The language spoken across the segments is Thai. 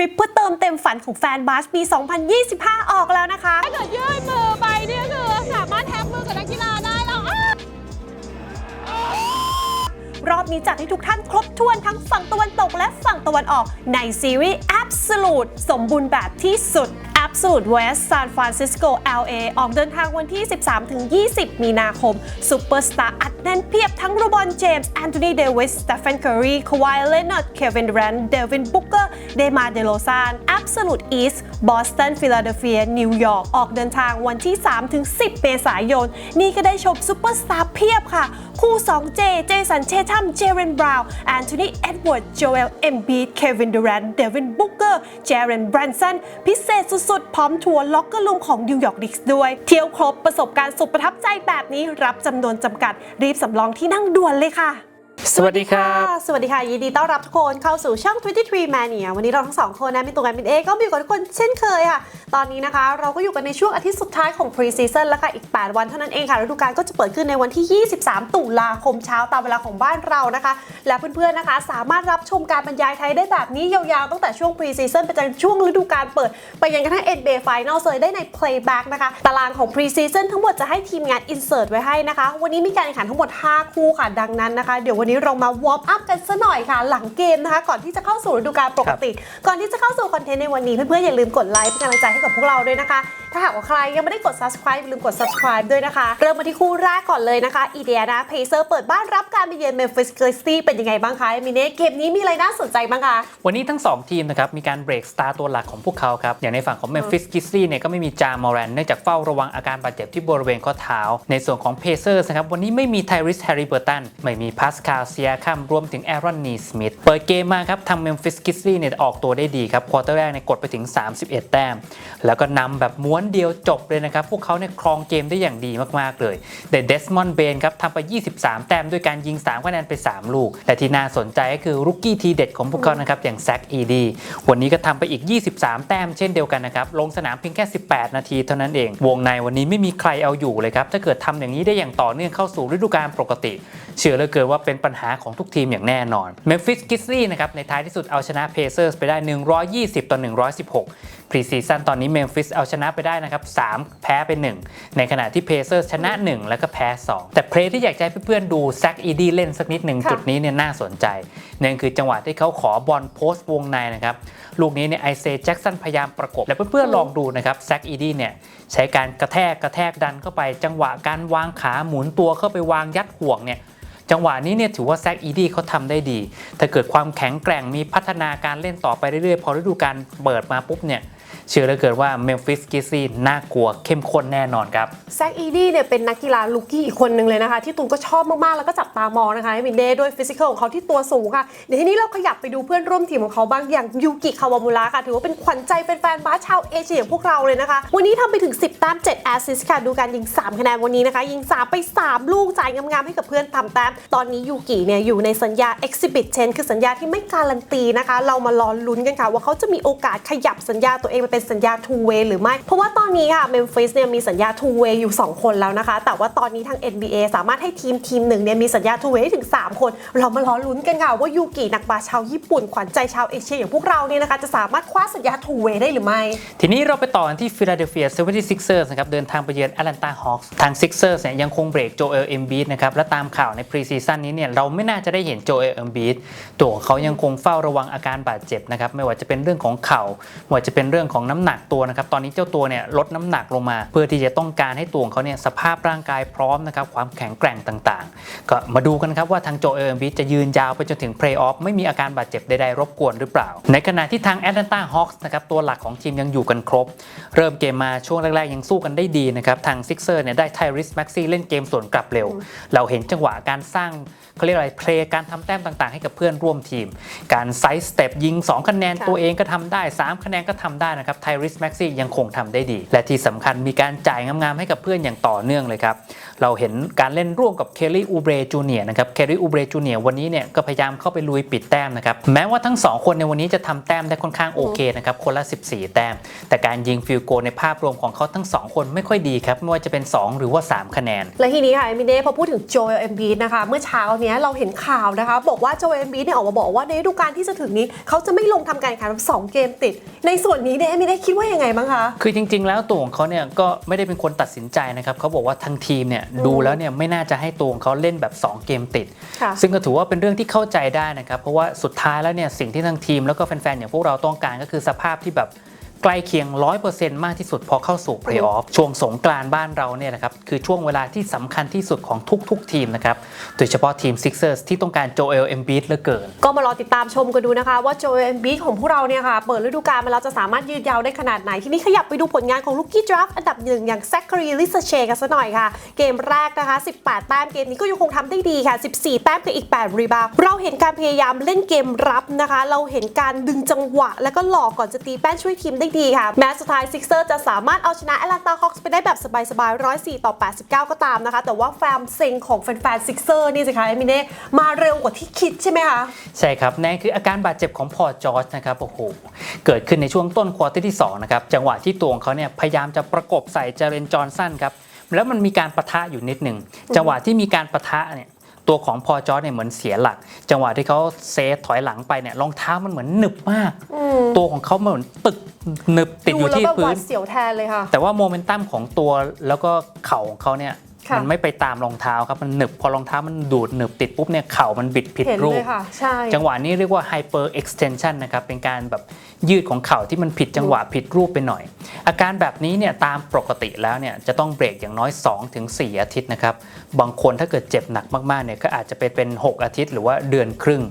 ริปเพื่อเติมเต็มฝันของแฟนบาสปี 2025 ออกแล้วนะคะ ถ้าเกิดยื่นมือไปเนี่ยคือสามารถแท็บมือกับนักกีฬาได้แล้วอ้าวรอบนี้จัดให้ทุกท่านครบถ้วนทั้งฝั่งตะวันตกและฝั่งตะวันออกในซีรีส์ Absolute สมบูรณ์แบบที่สุด Absolute West San Francisco LA ออกเดินทางวันที่ 13-20 มีนาคมซูเปอร์สตาร์อัดแน่นเพียบทั้งโรบอนเจมส์แอนโทนีเดวิสสเตฟานเคอรีคาวายเลนอร์ดเควินดูแรนเดวินบุ๊กเกอร์เดมาเดโลซาน Absolute East Boston Philadelphia New York ออกเดินทางวันที่ 3-10 เมษายน นี่ก็ได้ชมซูเปอร์สตาร์เพียบค่ะ คู่ 2J เจสัน เชทัม เจเรนบราวน์แอนโทนี เอ็ดเวิร์ด โจเอล เอ็มบีด เควินดูแรนเดวิน บุกเกอร์ เจเรนแบรนสัน พิเศษสุดๆ พร้อมทัวร์ล็อกเกอร์ลุมของนิวยอร์กดิกส์ด้วย เที่ยวครบประสบการณ์สุดประทับใจแบบนี้รับจำนวนจำกัด รีบสำรองที่นั่งด่วนเลยค่ะ สวัสดีครับ สวัสดีค่ะ ยินดีต้อนรับทุกคนเข้าสู่ช่อง 23 Mania วันนี้เราทั้งสองคนนะมีตัวกันเป็นเอก็มีกับทุกคนเช่นเคยค่ะ ตอนนี้นะคะเราก็อยู่กันในช่วงอาทิตย์สุดท้ายของ Pre Season แล้วค่ะอีก 8 วันเท่านั้นเองค่ะฤดูกาลก็จะเปิดขึ้นในวันที่ 23 ตุลาคมเช้าตามเวลาของบ้านเรานะคะ และเพื่อนๆนะคะ สามารถรับชมการบรรยายไทยได้แบบนี้ยาวๆตั้งแต่ช่วง Pre Season ไปจนช่วงฤดูกาลเปิด ไปยังกระทั่ง NBA Final เลยได้ใน Playback นะคะตารางของ Pre Season ทั้งหมดจะให้ทีมงาน insert ไว้ให้นะคะ วันนี้มีการแข่งขันทั้งหมด 5 คู่ค่ะดังนั้นนะคะเดี๋ยววันนี้เรามาวอร์มอัพกันซะหน่อยค่ะ หลังเกมนะคะ ก่อนที่จะเข้าสู่ฤดูกาลปกติ ก่อนที่จะเข้าสู่คอนเทนต์ในวันนี้เพื่อนๆอย่าลืมกดไลค์เป็นกำลังใจให้กับพวกเราด้วยนะคะถ้าหากว่าใครยังไม่ได้กด subscribe ลืมกด subscribe ด้วยนะคะ เริ่มมาที่คู่แรกก่อนเลยนะคะอีเดียนาเพเซอร์เปิดบ้านรับการไปเยือนเมมฟิสเกอร์ซีเป็นยังไงบ้างคะมินเน่เกมนี้มีอะไรน่าสนใจบ้างคะ วันนี้ทั้ง 2 ทีมนะครับ มีการเบรกสตาร์ตัวหลักของพวกเขาครับ อย่างในฝั่งของ Memphis Grizzlies เนี่ยก็ไม่มีจามอรันเนื่องจากเฝ้าระวังอาการบาดเจ็บที่บริเวณข้อเท้า ในส่วนของ Pacers นะครับ วันนี้ไม่มีไทริสแฮร์รี่เบอร์ตันไม่มีพาสคาลเซียคัมรวมถึงแอรอนนีสมิธเปิดเกมมาครับทาง Memphis Grizzlies เนี่ยออกตัวได้ดีครับควอเตอร์แรกเนี่ยกดไปถึง 31 แต้ม แล้วก็นำแบบม้วนนเดียวจบเลยนะครับ พวกเขาเนี่ยครองเกมได้อย่างดีมากๆเลยแต่เดสมอนเบนครับทำไป 23 แต้มด้วยการยิง3คะแนนไป 3 ลูกและที่น่าสนใจก็คือรุกกี้ทีเด็ดของพวกเขานะครับอย่างแซคอีดีวันนี้ก็ทำไปอีก 23 แต้มเช่นเดียวกันนะครับลงสนามเพียงแค่ 18 นาทีเท่านั้นเอง วงในวันนี้ไม่มีใครเอาอยู่เลยครับถ้าเกิดทำอย่างนี้ได้อย่างต่อเนื่องเข้าสู่ฤดูกาลปกติ เชื่อเลือเกินว่าเป็นปัญหาของทุกทีมอย่างแน่นอน Memphis Grizzlies นะครับในท้ายที่สุดเอาชนะ Pacers ไปได้ 120 ต่อ 116พรีซีซั่นตอนนี้เมมฟิสเอาชนะไปได้นะครับ3แพ้ไป 1 ในขณะที่เพเซอร์ชนะ 1 แล้วก็แพ้ 2 แต่เพลย์ที่อยากจะให้เพื่อนๆดูแซกอีดีเล่นสักนิดหนึ่งค่ะจุดนี้เนี่ยน่าสนใจนั่นคือจังหวะที่เขาขอบอลโพสต์วงในนะครับลูกนี้เนี่ยไอเซแจ็กสันพยายามประกบ และเพื่อนๆลองดูนะครับแซกอีดีเนี่ยใช้การกระแทกกระแทกดันเข้าไป จังหวะการวางขาหมุนตัวเข้าไปวางยัดห่วงเนี่ยจังหวะนี้เนี่ยถือว่าแซกอีดี้เขาทำได้ดี ถ้าเกิดความแข็งแกร่งมีพัฒนาการเล่นต่อไปเรื่อยๆ พอฤดูกาลเปิดมาปุ๊บเนี่ย เชื่อเหลือเกินว่าเมมฟิสกิซี่น่ากลัวเข้มข้นแน่นอนครับแซคอีดี้เนี่ยเป็นนักกีฬาลูกี้อีกคนหนึ่งเลยนะคะ ที่ตูนก็ชอบมาก ๆ แล้วก็จับตามองนะคะมินเดด้วยฟิสิกอลของเขาที่ตัวสูงค่ะ เดี๋ยวทีนี้เราขยับไปดูเพื่อนร่วมทีมของเขาบ้างอย่างยูกิคาวามุระค่ะ ถือว่าเป็นขวัญใจแฟนๆบาสชาวเอเชียอย่างพวกเราเลยนะคะ วันนี้ทำไปถึง 10แต้ม7แอสซิสต์ค่ะดูการยิง 3 คะแนนวันนี้นะคะ ยิง 3 ไป 3 ลูกจ่ายงามๆให้กับเพื่อนทำแต้มตอนนี้ยูกิเนี่ยอยู่ในสัญญา Exhibit 10คือสัญญาที่ไม่การันตีนะคะ เรามารอลุ้นกันค่ะว่าเขาจะมีโอกาสขยับสัญญาตัวเองไปเป็นสัญญา two way หรือไม่ เพราะว่าตอนนี้ค่ะเมมฟิสเนี่ยมีสัญญา two way อยู่ 2 คนแล้วนะคะ แต่ว่าตอนนี้ทาง NBA สามารถให้ทีมทีมหนึ่งเนี่ยมีสัญญา two way ได้ถึง 3 คน เรามารอลุ้นกันค่ะว่ายูกินักบาชาวญี่ปุ่น ขวัญใจชาวเอเชียอย่างพวกเราเนี่ยนะคะจะสามารถคว้าสัญญา two way ได้หรือไม่ ทีนี้เราไปต่อกันที่ฟิลาเดลเฟีย 76ers นะครับเดินทางไปเยือนแอตแลนตาฮอคส์ทาง Sixers เนี่ยยังคงเบรกโจเอลเอมบีดนะครับและตามข่าวในพรีซีซั่นนี้เนี่ยเราไม่น่าจะได้เห็นโจเอลเอมบีดตัวเขายังคงเฝ้าระวังอาการบาดเจ็บนะครับไม่ว่าจะเป็นเรื่องของเข่าไม่ว่าจะเป็นเรื่องของน้ำหนักตัวนะครับตอนนี้เจ้าตัวเนี่ยลดน้ำหนักลงมา เพื่อที่จะต้องการให้ตัวของเขาเนี่ยสภาพร่างกายพร้อมนะครับความแข็งแกร่งต่างๆ ก็มาดูกันครับว่าทางโจเอลเอมบีจะยืนยาวไปจนถึงเพลย์ออฟไม่มีอาการบาดเจ็บใดๆรบกวนหรือเปล่า ในขณะที่ทางแอตแลนตาฮอคส์นะครับตัวหลักของทีมยังอยู่กันครบ เริ่มเกมมาช่วงแรกๆ ยังสู้กันได้ดีนะครับทางซิกเซอร์เนี่ยได้ไทริสแม็กซี่เล่นเกมสวนกลับเร็ว เราเห็นจังหวะการสร้างเขาเรียกอะไรเพลย์การทำแต้มต่างๆ ให้กับเพื่อนร่วมทีม การไซส์สเต็ปยิง 2 คะแนนตัวเองก็ทำได้ 3 คะแนนก็ทำได้นะครับไทริสแม็กซี่ยังคงทำได้ดี และที่สำคัญมีการจ่ายงามๆให้กับเพื่อนอย่างต่อเนื่องเลยครับ เราเห็นการเล่นร่วมกับเคลลี่อูเบรจูเนียนะครับเคลลี่อูเบรจูเนียวันนี้เนี่ยก็พยายามเข้าไปลุยปิดแต้มนะครับแม้ว่าทั้ง 2 คนในวันนี้จะทำแต้มได้ค่อนข้างโอเคนะครับคนละ 14 แต้ม แต่การยิงฟิลโกลในภาพรวมของเขาทั้ง 2 คนไม่ค่อยดีครับไม่ว่าจะเป็น 2 หรือว่า 3 คะแนน และทีนี้ค่ะเอมิเน่พอพูดถึงโจเอลเอมบีนะคะเมื่อเช้าเนี้ยเราเห็นข่าวนะคะ บอกว่าโจเอลเอมบีเนี่ยออกมาบอกว่าในฤดูกาลที่จะถึงนี้ เขาจะไม่ลงทำการแข่งขันสองเกมติด ในส่วนนี้เนี่ยเอมิเน่คิดว่ายังไงบ้างคะ คือจริง ๆ แล้วตัวของเขาเนี่ยก็ไม่ได้เป็นคนตัดสินใจนะครับเขาบอกว่าทางทีมเนี่ยดูแล้วเนี่ยไม่น่าจะให้ตัวของเขาเล่นแบบ 2 เกมติด ค่ะซึ่งก็ถือว่าเป็นเรื่องที่เข้าใจได้นะครับ เพราะว่าสุดท้ายแล้วเนี่ยสิ่งที่ทางทีมแล้วก็แฟนๆอย่างพวกเราต้องการก็คือสภาพที่แบบ ใกล้เคียง 100%มากที่สุดพอเข้าสู่เพลย์ออฟช่วงสงกรานบ้านเราเนี่ยนะครับคือช่วงเวลาที่สำคัญที่สุดของทุก ๆ ทีมนะครับ โดยเฉพาะทีม Sixers ที่ต้องการโจเอลเอมบีดเหลือเกิน ก็มารอติดตามชมกันดูนะคะ ว่าโจเอมบีของพวกเราเนี่ยค่ะ เปิดฤดูกาลมาแล้วจะสามารถยืนยาวได้ขนาดไหน ทีนี้ขยับไปดูผลงานของลูกกี้ดราฟอันดับหนึ่งอย่างแซคคารีลิซเชกันซะหน่อยค่ะ เกมแรกนะคะ 18 แต้มเกมนี้ก็ยังคงทำได้ดีค่ะ 14 แต้มกับอีก 8 รีบาวด์เราเห็นการพยายามเล่นเกมรับนะคะ เราเห็นการดึงจังหวะ แล้วก็หลอกก่อนจะตีแป้นช่วยทีมได้ดีค่ะ แม้สุดท้ายซิกเซอร์จะสามารถเอาชนะแอตแลนตาฮอคส์ไปได้แบบสบายๆ 104 ต่อ 89 ก็ตามนะคะ แต่ว่าแฟมเซ็งของแฟนๆซิกเซอร์นี่สิคะเอมิเน่มาเร็วกว่าที่คิดใช่ไหมคะ ใช่ครับนั่นคืออาการบาดเจ็บของพอจอร์จนะครับโอ้โหเกิดขึ้นในช่วงต้นควอเตอร์ที่2นะครับจังหวะที่ตัวของเขาเนี่ยพยายามจะประกบใส่เจเรนจอห์นสันครับแล้วมันมีการปะทะอยู่นิดหนึ่งจังหวะที่มีการปะทะเนี่ย ตัวของพอร์ตจอร์จเนี่ยเหมือนเสียหลัก จังหวะที่เขาเซฟถอยหลังไปเนี่ยรองเท้ามันเหมือนหนึบมาก ตัวของเขาเหมือนตึกหนึบติดอยู่ที่แล้วแบบหพื้วานดเสียวแทนเลยค่ะแต่ว่าโมเมนตัมของตัวแล้วก็เข่าของเขาเนี่ยค่ะ มันไม่ไปตามรองเท้าครับมันหนึบพอรองเท้ามันดูดหนึบติดปุ๊บเนี่ยเข่ามันบิดผิดเห็นรูเลปยค่ะใช่จังหวะนี้เรียกว่า hyper extension นะครับเป็นการแบบยืดของเข่าที่มันผิดจังหวะผิดรูปไปหน่อย อาการแบบนี้เนี่ยตามปกติแล้วเนี่ยจะต้องเบรกอย่างน้อย 2-4 อาทิตย์นะครับบางคนถ้าเกิดเจ็บหนักมากๆเนี่ยก็อาจจะไปเป็น 6 อาทิตย์หรือว่าเดือนครึ่ง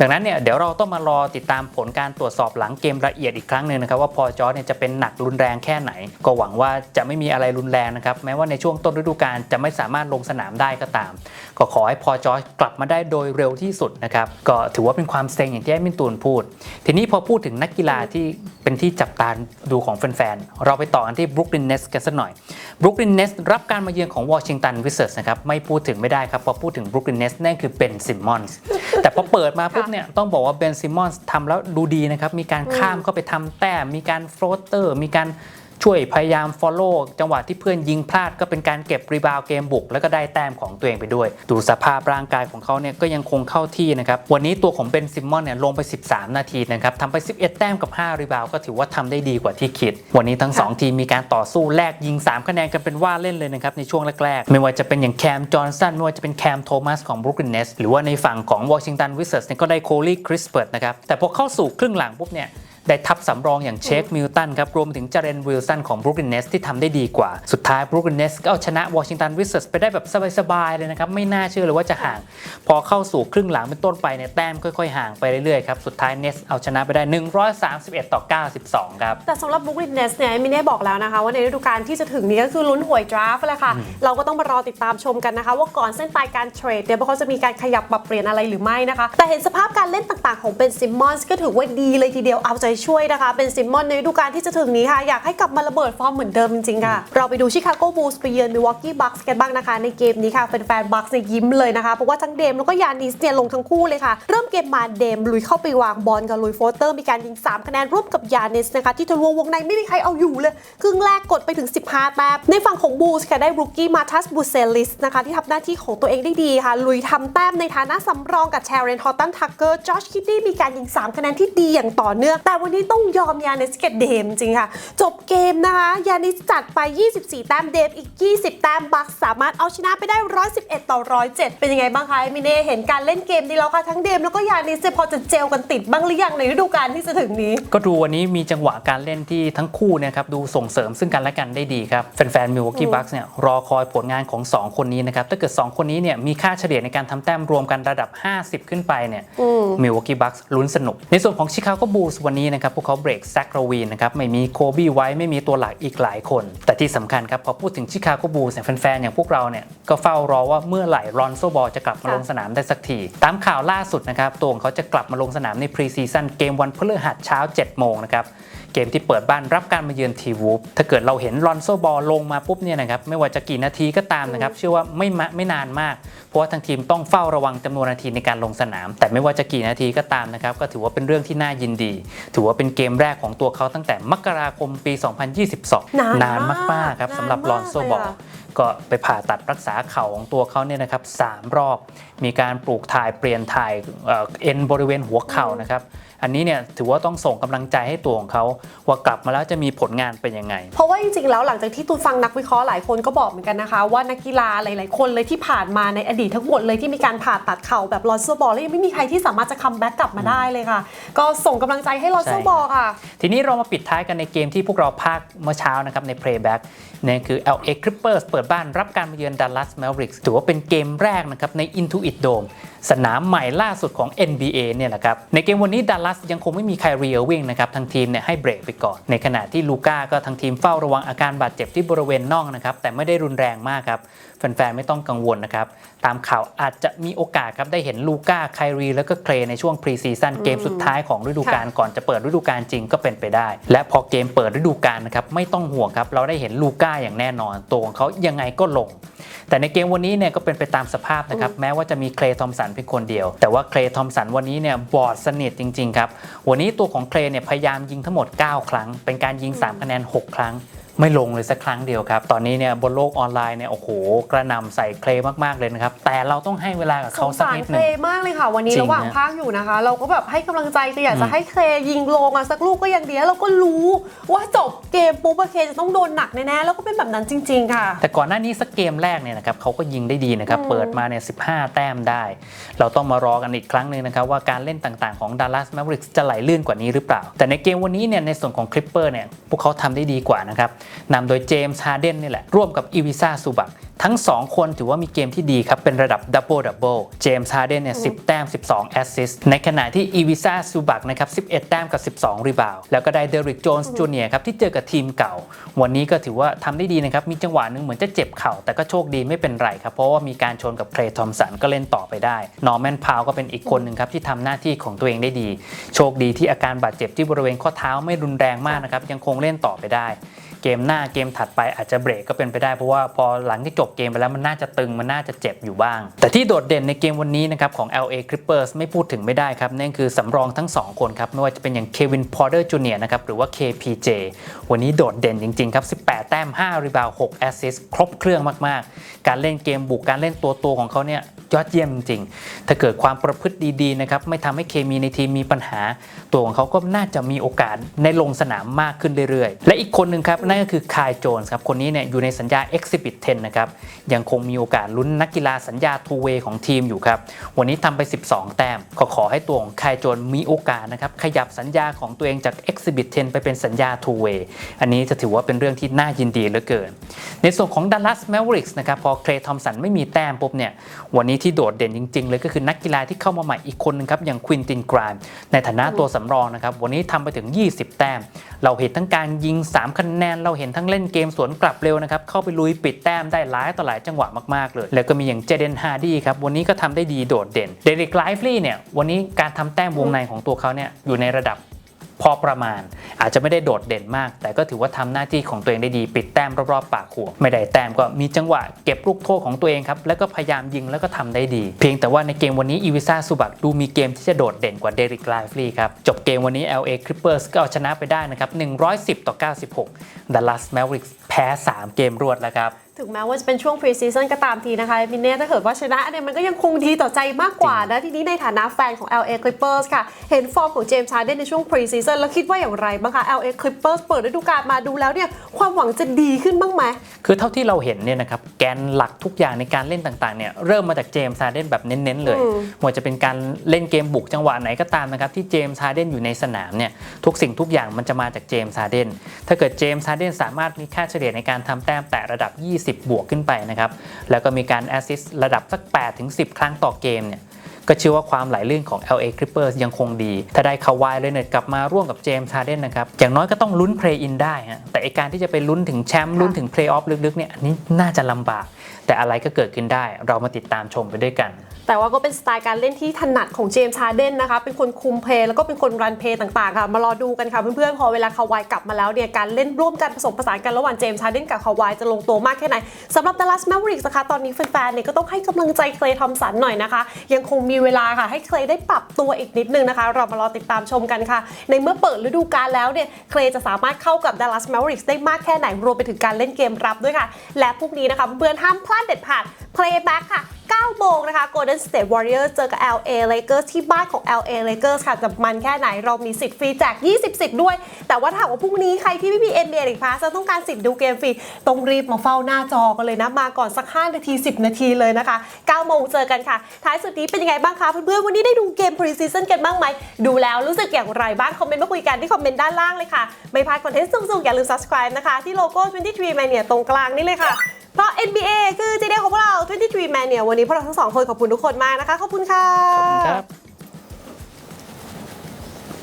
ดังนั้นเนี่ยเดี๋ยวเราต้องมารอติดตามผลการตรวจสอบหลังเกมละเอียดอีกครั้งหนึ่งนะครับว่าพอจอร์จเนี่ยจะเป็นหนักรุนแรงแค่ไหน ก็หวังว่าจะไม่มีอะไรรุนแรงนะครับแม้ว่าในช่วงต้นฤดูกาลจะไม่สามารถลงสนามได้ก็ตาม ก็ขอให้พอจอร์จกลับมาได้โดยเร็วที่สุดนะครับก็ถือว่าเป็นความเซ็งอย่างที่แอดมินตูนพูด ทีนี้พอพูดถึงนักกีฬาที่เป็นที่จับตาดูของแฟนๆเราไปต่อกันที่บรุกลินเนสกันสักหน่อยบรุกลินเนสรับการมาเยือนของวอชิงตันวิสเซอร์สนะครับไม่พูดถึงไม่ได้ครับพอพูดถึงบรุกลินเนสนั่นคือเบนซิมมอนส์แต่พอเปิดมาปุ๊บเนี่ยต้องบอกว่าเบนซิมมอนส์ทำแล้วดูดีนะครับมีการข้ามเข้าไปทำแต้มมีการโฟลเตอร์มีการ ช่วยพยายาม follow จังหวะที่เพื่อนยิงพลาดก็เป็นการเก็บรีบาวเกมบุก แล้วก็ได้แต้มของตัวเองไปด้วย ดูสภาพร่างกายของเขาเนี่ยก็ยังคงเข้าที่นะครับ วันนี้ตัวของเบนซิมมอนเนี่ยลงไป 13 นาทีนะครับทำไป 11 แต้มกับ 5 รีบาวก็ถือว่าทำได้ดีกว่าที่คิด วันนี้ทั้ง 2 ทีมมีการต่อสู้แลกยิง 3 คะแนนกันเป็นว่าเล่นเลยนะครับในช่วงแรกๆ ไม่ว่าจะเป็นอย่างแคมจอห์นสันไม่ว่าจะเป็นแคมโทมัสของบรุกลินเนสหรือว่าในฝั่งของวอชิงตันวิสเซอร์สเนี่ยก็ได้โคลีคริสเปิร์ตนะครับแต่พอเข้าสู่ครึ่งหลังปุ๊บเนี่ย ได้ทับสำรองอย่างเชคมิลตันครับรวมถึงจาเรนวิลสันของบรู k ลินเนสที่ทำได้ดีกว่า สุดท้ายบรู k ลินเนสก็เอาชนะวอชิงตันวิสเซอร์สไปได้แบบสบายๆเลยนะครับ ไม่น่าเชื่อเลยว่าจะห่าง พอเข้าสู่ครึ่งหลังเป็นต้นไปเนี่ยแต้มค่อยๆ ห่างไปเรื่อยๆครับสุดท้ายเนสเอาชนะไปได้ 131 ต่อ 92 ครับ แต่สำหรับบุ o ลินเนสเนี่ยมินเน่บอกแล้วนะคะ ว่าในฤดูกาลที่จะถึงนี้ก็คือลุ้นหวยดราฟต์แหละค่ะเราก็ต้องมารอติดตามชมกันนะคะ ว่าก่อนเส้นตายการเทรดเนี่ยพวกเขาจะมีการขยับปรับเปลี่ยนอะไรหรือไม่นะคะแต่เห็นสภาพการเล่นต่างๆ ของเบนซิมมอนส์ก็ถือว่าดีเลยทีเดียวเอาใจช่วยนะคะเบนซิมมอนในฤดูกาลที่จะถึงนี้ค่ะ อยากให้กลับมาระเบิดฟอร์มเหมือนเดิมจริงๆค่ะ เราไปดูชิคาโกบูลส์ไปเยือนมิวอกกี้บัคส์กันบ้างนะคะ ในเกมนี้ค่ะแฟนๆบัคส์เนี่ยยิ้มเลยนะคะ เพราะว่าทั้งเดมแล้วก็ยานิสเนี่ยลงทั้งคู่เลยค่ะ เริ่มเกมมาเดมลุยเข้าไปวางบอลกับลุยโฟเตอร์มีการยิง 3 คะแนนร่วมกับยานิสนะคะที่ทะลวงวงในไม่มีใครเอาอยู่เลยครึ่งแรกกดไปถึง 15แต้มในฝั่งของบูสค่ะได้บรูกี้มาทัสบูเซลิสนะคะที่ทำหน้าที่ของตัวเองได้ดีค่ะ ลุยทำแต้มในฐานะสำรองกับแชร์เรนฮอตตันทักเกอร์จอชคิตตี้มีการยิง 3 คะแนนที่ดีอย่างต่อเนื่องแต่วันนี้ต้องยอมยานิสกับเดมจริงค่ะ จบเกมนะคะยานิสจัดไป 24 แต้มเดมอีก 20 แต้มบัคสามารถเอาชนะไปได้ 111 ต่อ 107 เป็นยังไงบ้างคะมิเน่เห็นการเล่นเกมดีแล้วค่ะ ทั้งเดมแล้วก็ยานิสเนี่ยพอจะเจลกันติดบ้างหรือยังในฤดูกาลที่จะถึงนี้ ก็ดูวันนี้มีจังหวะการเล่นที่ทั้งคู่เนะครับดูส่งเสริมซึ่งกันและกันได้ดีครับแฟนๆมิวอกกี้บัคเนี่ยรอคอยผลงานของ 2 คนนี้นะครับถ้าเกิด 2 คนนี้เนี่ยมีค่าเฉลี่ยในการทำแต้มรวมกันระดับ 50 ขึ้นไปเนี่ย มิวอกกี้บัคลุ้นสนุก ในส่วนของชิคาโกบูลส์วันนี้นะครับพวกเขาเบรกแซคโรวีนนะครับไม่มีโคบี้ไว้ไม่มีตัวหลักอีกหลายคน แต่ที่สำคัญครับพอพูดถึงชิคาโกบูลส์เนี่ยแฟนๆอย่างพวกเราเนี่ยก็เฝ้ารอว่าเมื่อไหร่รอนโซบอลจะกลับมาลงสนามได้สักที ตามข่าวล่าสุดนะครับตัวของเขาจะกลับมาลงสนามในพรีซีซั่นเกมวันพฤหัสเช้า7โมงนะครับ เกมที่เปิดบ้านรับการมาเยือนทีวูฟถ้าเกิดเราเห็นลอนโซบอลลงมาปุ๊บเนี่ยนะครับไม่ว่าจะกี่นาทีก็ตามนะครับเชื่อว่าไม่มาไม่นานมาก เพราะว่าทางทีมต้องเฝ้าระวังจำนวนนาทีในการลงสนาม แต่ไม่ว่าจะกี่นาทีก็ตามนะครับก็ถือว่าเป็นเรื่องที่น่ายินดี ถือว่าเป็นเกมแรกของตัวเขาตั้งแต่มกราคมปี 2022 นานมากมากๆครับสำหรับนานลมากอนโซเลยบอลอะก็ไปผ่าตัดรักษาเข่าของตัวเขาเนี่ยนะครับสามรอบ มีการปลูกถ่ายเปลี่ยนถ่ายเอ่อเอ็นบริเวณหัวเข่านะครับ อันนี้เนี่ยถือว่าต้องส่งกำลังใจให้ตัวของเขาว่ากลับมาแล้วจะมีผลงานเป็นยังไง เพราะว่าจริงๆแล้วหลังจากที่ตูนฟังนักวิเคราะห์หลายคนก็บอกเหมือนกันนะคะ ว่านักกีฬาหลาย ๆ คนเลยที่ผ่านมาในอดีตทั้งหมดเลยที่มีการผ่าตัดเข่าแบบลอนโซบอลแล้วยังไม่มีใครที่สามารถจะคัมแบ็กกลับมาได้เลยค่ะ ก็ส่งกำลังใจให้ลอนโซบอลค่ะ ทีนี้เรามาปิดท้ายกันในเกมที่พวกเราพากเมื่อเช้านะครับใน Playback นั่นคือ LA Clippers เปิดบ้านรับการมาเยือน Dallas Mavericks ถือว่าเป็นเกมแรกนะครับใน Intuit Dome สนามใหม่ล่าสุดของ NBA เนี่ยแหละครับในเกมวันนี้ Dallas ยังคงไม่มีไคลรีเออร์วิงนะครับทางทีมเนี่ยให้เบรกไปก่อน ในขณะที่ลูก้าก็ทางทีมเฝ้าระวังอาการบาดเจ็บที่บริเวณน่องนะครับแต่ไม่ได้รุนแรงมากครับแฟนๆไม่ต้องกังวลนะครับตามข่าวอาจจะมีโอกาสครับได้เห็นลูก้าไคลรีแล้วก็เคลในช่วงพรีซีซั่นเกมสุดท้ายของฤดูกาลก่อนจะเปิดฤดูกาลจริงก็เป็นไปได้ และพอเกมเปิดฤดูกาลนะครับไม่ต้องห่วงครับเราได้เห็นลูก้าอย่างแน่นอนตัวของเขายังไงก็ลง แต่ในเกมวันนี้เนี่ยก็เป็นไปตามสภาพนะครับ แม้ว่าจะมีเคลย์ทอมสันเพียงคนเดียว แต่ว่าเคลย์ทอมสันวันนี้เนี่ยบอดสนิทจริง ๆ ครับ วันนี้ตัวของเคลย์เนี่ยพยายามยิงทั้งหมด 9 ครั้ง เป็นการยิง 3 คะแนน 6 ครั้ง ไม่ลงเลยสักครั้งเดียวครับ ตอนนี้เนี่ยบนโลกออนไลน์เนี่ยโอ้โห กระหน่ำใส่เคลย์มากๆเลยนะครับ แต่เราต้องให้เวลากับสเขางสักสารนิดเคหลนึ่งมากเลยค่ะ วันนี้จริงระหว่างนะภาคอยู่นะคะ เราก็แบบให้กำลังใจก็อยากจะอืมให้เคลยิงลงอะสักลูกก็ยังดีแล้วเราก็รู้ว่าจบเกมปุ๊บอะเคจะต้องโดนหนักแน่ๆแล้วก็เป็นแบบนั้นจริง ๆ ค่ะ แต่ก่อนหน้านี้สักเกมแรกเนี่ยนะครับเขาก็ยิงได้ดีนะครับอืมเปิดมาเนี่ย15แต้มได้ เราต้องมารอกันอีกครั้งหนึ่งนะครับว่าการเล่นต่างๆของ Dallas Mavericks จะไหลลื่นกว่านี้หรือเปล่า แต่ในเกมวันนี้เนี่ยในส่วนของ Clipper เนี่ยพวกเขาทำได้ดีกว่านะครับนำโดยเจมส์ฮาร์เดนนี่แหละ ร่วมกับอีวิซาซูบักทั้ง 2 คนถือว่ามีเกมที่ดีครับ เป็นระดับดับเบิลดับเบิลเจมส์ฮาร์เดนเนี่ย10แต้ม 12 แอสซิสต์ในขณะที่อีวิซาซูบักนะครับ 11 แต้มกับ 12 รีบาวแล้วก็ได้เดริกโจนส์จูเนียร์ครับ ที่เจอกับทีมเก่า วันนี้ก็ถือว่าทำได้ดีนะครับ มีจังหวะหนึ่งเหมือนจะเจ็บเข่า แต่ก็โชคดีไม่เป็นไรครับ เพราะว่ามีการชนกับเคลย์ทอมสันก็เล่นต่อไปได้นอร์แมนพาวก็เป็นอีกคนหนึ่งครับที่ทำหน้าที่ของตัวเองได้ดี โชคดีที่อาการบาดเจ็บที่บริเวณข้อเท้าไม่รุนแรงมากนะครับยังคงเล่นต่อไปได้ เกมหน้าเกมถัดไปอาจจะเบรกก็เป็นไปได้เพราะว่าพอหลังที่จบเกมไปแล้วมันน่าจะตึงมันน่าจะเจ็บอยู่บ้าง แต่ที่โดดเด่นในเกมวันนี้นะครับของ LA Clippers ไม่พูดถึงไม่ได้ครับนั่นคือสำรองทั้ง 2 คนครับไม่ว่าจะเป็นอย่างเควินพอ r เ e อร์จูเนียนะครับหรือว่า KPJ วันนี้โดดเด่นจริงๆครับ18 แต้ม 5 รีบาว6แอสซิสครบเครื่องมากๆ การเล่นเกมบุกการเล่นตัวตัวๆของเขาเนี่ยยอดเยี่ยมจริงๆถ้าเกิดความประพฤติดีๆนะครับไม่ทำให้เคมีในทีมมีปัญหา ตัวของเขาก็น่าจะมีโอกาสในลงสนามมากขึ้นเรื่อยๆ และอีกคนหนึ่งครับนั่นก็คือคายโจนส์ครับคนนี้เนี่ยอยู่ในสัญญา Exhibit 10 นะครับยังคงมีโอกาสลุ้นนักกีฬาสัญญา two way ของทีมอยู่ครับวันนี้ทำไป 12 แต้มขอขอให้ตัวของคายโจนมีโอกาสนะครับขยับสัญญาของตัวเองจาก Exhibit 10 ไปเป็นสัญญา two way อันนี้จะถือว่าเป็นเรื่องที่น่ายินดีเหลือเกิน ในส่วนของ Dallas Mavericks นะครับพอเคลย์ทอมสันไม่มีแต้มปุ๊บเนี่ยวันนี้ที่โดดเด่นจริงๆเลยก็คือนักกีฬาที่เข้ามาใหม่อีกคนนึงครับอย่างควินตินกรามในฐานะตัวสำรองนะครับวันนี้ทำไปถึง 20 แต้ม เราเห็นทั้งการยิง 3 คะแนน เราเห็นทั้งเล่นเกมสวนกลับเร็วนะครับเข้าไปลุยปิดแต้มได้หลายต่อหลายจังหวะมากๆเลย แล้วก็มีอย่างเจเดนฮาร์ดี้ครับวันนี้ก็ทำได้ดีโดดเด่นเดริกไลฟ์ลี่เนี่ยวันนี้การทำแต้มวงในของตัวเขาเนี่ยอยู่ในระดับ พอประมาณ อาจจะไม่ได้โดดเด่นมาก แต่ก็ถือว่าทำหน้าที่ของตัวเองได้ดี ปิดแต้มรอบๆปากหัวไม่ได้แต้มก็มีจังหวะเก็บลูกโทษของตัวเองครับแล้วก็พยายามยิงแล้วก็ทำได้ดี เพียงแต่ว่าในเกมวันนี้อีวิซ่าซูบักดูมีเกมที่จะโดดเด่นกว่าเดริกไลฟ์ลีครับจบเกมวันนี้ LA Clippers ก็เอาชนะไปได้นะครับ110 ต่อ 96 Dallas Mavericks แพ้ 3 เกมรวดแล้วครับถึงแม้ว่าจะเป็นช่วงพรีซีซันก็ตามทีนะคะมินเน่ถ้าเกิดว่าชนะเนี่ยมันก็ยังคงดีต่อใจมากกว่านะ ทีนี้ในฐานะแฟนของ LA Clippers ค่ะ เห็นฟอร์มของเจมส์ฮาร์เดนในช่วงพรีซีซันแล้วคิดว่าอย่างไรบ้างคะ LA Clippers เปิดฤดูกาลมาดูแล้วเนี่ย ความหวังจะดีขึ้นบ้างไหม คือเท่าที่เราเห็นเนี่ยนะครับ แกนหลักทุกอย่างในการเล่นต่างๆเนี่ยเริ่มมาจากเจมส์ฮาร์เดนแบบเน้นๆเลยอืมไม่ว่าจะเป็นการเล่นเกมบุกจังหวะไหนก็ตามนะครับที่เจมส์ฮาร์เดนอยู่ในสนามเนี่ยทุกสิ่งทุกอย่างมันจะมาจากเจมส์ฮาร์เดนถ้าเกิดเจมส์ฮาร์เดนสามารถมีค่าเฉลี่ยในการทำแต้มแต่ระดับ 20 บวกขึ้นไปนะครับ แล้วก็มีการแอสซิสต์ระดับสัก8ถึง10 ครั้งต่อเกมเนี่ยก็เชื่อว่าความไหลลื่นของ LA Clippers ยังคงดี ถ้าได้คาวายเลยเนตกลับมาร่วมกับเจมส์ฮาร์เดนนะครับ อย่างน้อยก็ต้องลุ้นเพลย์อินได้ฮะ แต่ไอการที่จะไปลุ้นถึงแชมป์ลุ้นถึงเพลย์ออฟลึกๆเนี่ยอันนี้น่าจะลำบาก แต่อะไรก็เกิดขึ้นได้เรามาติดตามชมไปด้วยกัน แต่ว่าก็เป็นสไตล์การเล่นที่ถนัดของเจมส์ชาเดนนะคะ เป็นคนคุมเพลย์แล้วก็เป็นคนรันเพลย์ต่างๆค่ะ มารอดูกันค่ะเพื่อนๆ พอเวลาคาวายกลับมาแล้วเนี่ย การเล่นร่วมกันผสมผสานกันระหว่างเจมส์ชาเดนกับคาวายจะลงตัวมากแค่ไหนสำหรับ Dallas Mavericks นะคะ ตอนนี้แฟนๆ เนี่ยก็ต้องให้กำลังใจเคลย์ทอมสันหน่อยนะคะ ยังคงมีเวลาค่ะให้เคลย์ได้ปรับตัวอีกนิดนึงนะคะ เรามารอติดตามชมกันค่ะ ในเมื่อเปิดฤดูกาลแล้วเนี่ยเคลย์จะสามารถเข้ากับ Dallas Mavericks ได้มากแค่ไหนรวมไปถึงการเล่นเกมรับด้วยค่ะ และพรุ่งนี้นะคะเพื่อนๆห้ามพลาดเด็ดขาด Playback ค่ะ9โมงนะคะ Golden State Warriors เจอกับ LA Lakers ที่บ้านของ LA Lakers ค่ะจะมันแค่ไหนเรามีสิทธิ์ฟรีแจก 20 สิทธิ์ด้วย แต่ว่าถ้าหากว่าพรุ่งนี้ใครที่ไม่มี NBA อีกพาสต้องการสิทธิ์ดูเกมฟรี ต้องรีบมาเฝ้าหน้าจอกันเลยนะ มาก่อนสัก 5 นาที 10 นาทีเลยนะคะ9โมงเจอกันค่ะ ท้ายสุดนี้เป็นยังไงบ้างคะเพื่อนๆ วันนี้ได้ดูเกม Preseason กันบ้างไหม ดูแล้วรู้สึกอย่างไรบ้าง คอมเมนต์มาคุยกันที่คอมเมนต์ด้านล่างเลยค่ะไม่พลาดคอนเทนต์สุกๆอย่าลืม subscribe นะคะที่โลโก้23 Mania ตรงกลางนี่เลยค่ะ เพราะ NBA คือจีเดียของพวกเรา23 Man เนี่ยวันนี้พวกเราทั้งสองคนขอบคุณทุกคนมากนะคะ ขอบคุณค่ะ ขอบคุณครับ